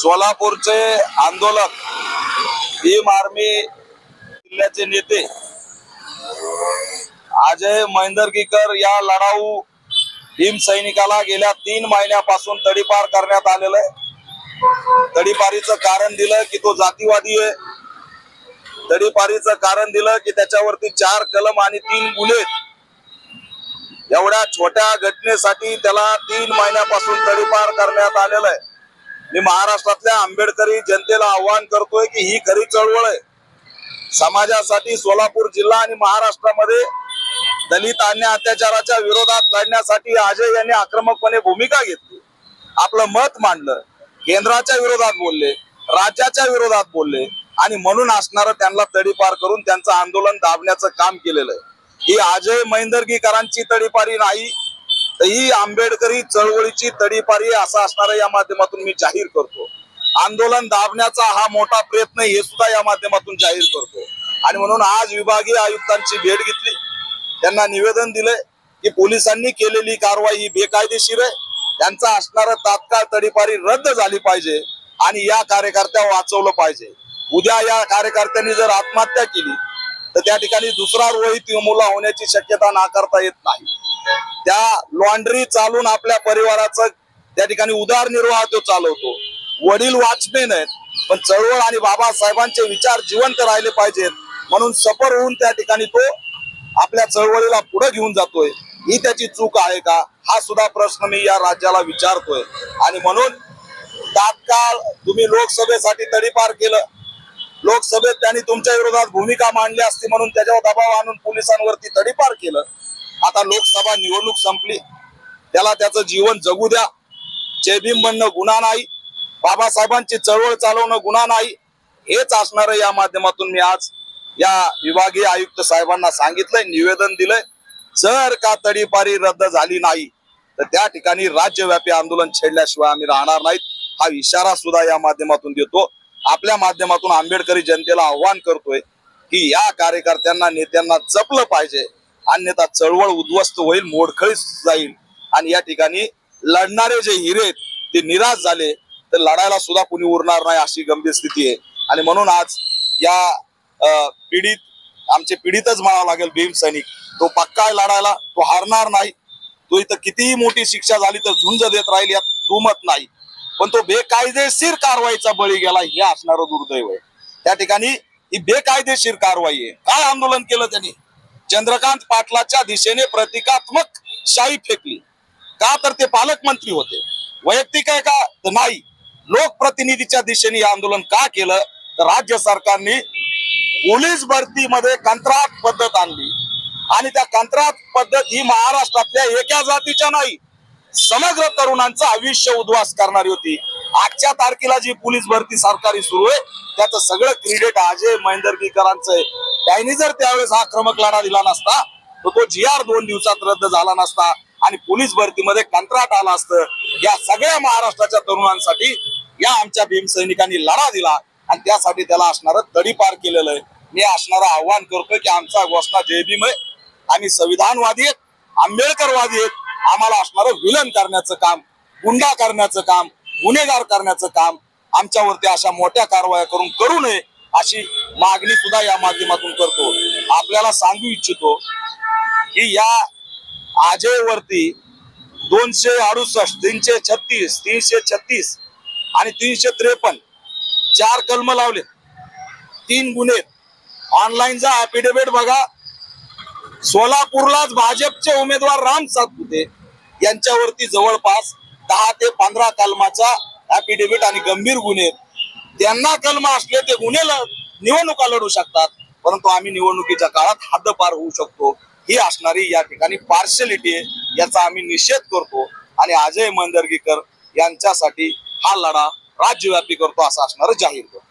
सोलापूरचे आंदोलक भीम आर्मी जिल्ह्याचे नेते अजय मैंदरगीकर या लढाऊ भीम सैनिकाला गेल्या तीन महिन्यापासून तडीपार करण्यात आलेलं आहे. तडीपारीचं कारण दिलं की तो जातीवादी आहे. तडीपारीचं कारण दिलं की त्याच्यावरती चार कलम आणि तीन गुन्हे एवढ्या छोट्या घटनेसाठी त्याला तीन महिन्यापासून तडीपार करण्यात आलेलं आहे. मी महाराष्ट्रातल्या आंबेडकरी जनतेला आव्हान करतोय की ही खरी चळवळ आहे. समाजासाठी सोलापूर जिल्हा आणि महाराष्ट्रामध्ये दलित अन्य अत्याचाराच्या विरोधात लढण्यासाठी अजय यांनी आक्रमकपणे भूमिका घेतली. आपलं मत मांडलं. केंद्राच्या विरोधात बोलले राज्याच्या विरोधात बोलले आणि म्हणून असणारं त्यांना तडीपार करून त्यांचं आंदोलन दाबण्याचं काम केलेलं आहे. ही अजय मैंदर्गीकरांची तडीपारी नाही तर ही आंबेडकरी चळवळीची तडीपारी असं असणारं या माध्यमातून मी जाहीर करतो. आंदोलन दाबण्याचा हा मोठा प्रयत्न हे सुद्धा या माध्यमातून जाहीर करतो. आणि म्हणून आज विभागीय आयुक्तांची भेट घेतली. त्यांना निवेदन दिले की पोलिसांनी केलेली कारवाई ही बेकायदेशीर आहे. त्यांचा असणारं तात्काळ तडीपारी रद्द झाली पाहिजे आणि या कार्यकर्त्या वाचवलं पाहिजे. उद्या या कार्यकर्त्यांनी जर आत्महत्या केली तर त्या ठिकाणी दुसरा रोहित मुला होण्याची शक्यता नाकारता येत नाही. त्या लॉन्ड्री चालून आपल्या परिवाराचं त्या ठिकाणी उदारनिर्वाह तो चालवतो. वडील वॉचमेन आहेत पण चळवळ आणि बाबासाहेबांचे विचार जिवंत राहिले पाहिजेत. म्हणून सफर होऊन त्या ठिकाणी तो आपल्या चळवळीला पुढे घेऊन जातोय. ही त्याची चूक आहे का? हा सुद्धा प्रश्न मी या राज्याला विचारतोय. आणि म्हणून तात्काळ तुम्ही लोकसभेसाठी तडीपार केलं. लोकसभेत त्यांनी तुमच्या विरोधात भूमिका मांडली असती म्हणून त्याच्यावर दबाव आणून पोलिसांवरती तडीपार केलं. आता लोकसभा निवडणूक संपली. त्याला त्याचं जीवन जगू द्या. जयभीम बनणं गुन्हा नाही. बाबासाहेबांची चळवळ चालवणं गुन्हा नाही. हेच असणार या माध्यमातून मी आज या विभागीय आयुक्त साहेबांना सांगितलंय निवेदन दिलंय. जर का तडीपारी रद्द झाली नाही तर त्या ठिकाणी राज्यव्यापी आंदोलन छेडल्याशिवाय आम्ही राहणार नाहीत. हा इशारा सुद्धा या माध्यमातून देतो. आपल्या माध्यमातून आंबेडकरी जनतेला आव्हान करतोय की या कार्यकर्त्यांना नेत्यांना जपलं पाहिजे. अन्यथा चळवळ उद्ध्वस्त होईल मोडखळीस जाईल. आणि या ठिकाणी लढणारे जे हिरे ते निराश झाले तर लढायला सुद्धा कुणी उरणार नाही अशी गंभीर स्थिती आहे. आणि म्हणून आज या पीडित आमचे पीडितच म्हणावं लागेल भीम सैनिक. तो पक्का आहे लढायला तो हारणार नाही. तो इथं कितीही मोठी शिक्षा झाली तर झुंज देत राहील यात दुमत नाही. पण तो बेकायदेशीर कारवाईचा बळी गेला हे असणारं दुर्दैव आहे. त्या ठिकाणी ही बेकायदेशीर कारवाई आहे. काय आंदोलन केलं त्यांनी? चंद्रकांत पाटलाच्या दिशेने प्रतिकात्मक शाही फेकली. का तर ते पालकमंत्री होते. वैयक्तिक आहे का? तर नाही. लोकप्रतिनिधीच्या दिशेने आंदोलन का केलं? तर राज्य सरकारने पोलीस भरतीमध्ये कंत्राट पद्धत आणली. आणि त्या कंत्राट पद्धत ही महाराष्ट्रातल्या एका जातीच्या नाही समग्र तरुणांचं आयुष्य उद्वास करणारी होती. आजच्या तारखेला जी पोलीस भरती सरकारी सुरू आहे त्याचं सगळं क्रेडिट अजय मैंदर्गीकरांचं आहे. त्यांनी जर त्यावेळेस हा क्रमक लढा दिला नसता तर तो जी आर दोन दिवसात रद्द झाला नसता आणि पोलीस भरतीमध्ये कंत्राट आला असतं. या सगळ्या महाराष्ट्राच्या तरुणांसाठी या आमच्या भीम सैनिकांनी लढा दिला. आणि त्यासाठी त्याला असणारं तडीपार केलेलं आहे. मी असणारं आव्हान करतोय की आमचा घोषणा जय आणि आहे आम्ही संविधानवादी आहेत आंबेडकरवादी आहेत. आम्हाला असणारं विलन करण्याचं काम गुंडा करण्याचं काम गुन्हेगार करण्याचं काम आमच्यावरती अशा मोठ्या कारवाया करून करू नये अशी मागणी सुद्धा या माध्यमातून करतो. आपल्याला सांगू इच्छितो की या आजयवरती दोनशे अडुसष्ट तीनशे छत्तीस तीनशे छत्तीस आणि तीनशे त्रेपन्न चार कलम लावले तीन गुन्हे. ऑनलाईनचा ऍफिडेव्हिट बघा. सोलापूरलाच भाजपचे उमेदवार राम सातपुते यांच्यावरती जवळपास दहा ते पंधरा कलमाचा ऍफिडेव्हिट आणि गंभीर गुन्हे त्यांना कलम असले ते गुन्हे ल- निवडणुका लढू शकतात. परंतु आम्ही निवडणुकीच्या काळात हद्दपार होऊ शकतो. ही असणारी या ठिकाणी पार्शलिटी आहे याचा आम्ही निषेध करतो. आणि अजय मंदरगीकर यांच्यासाठी हा लढा राज्यव्यापी करतो असं असणार जाहीर करतो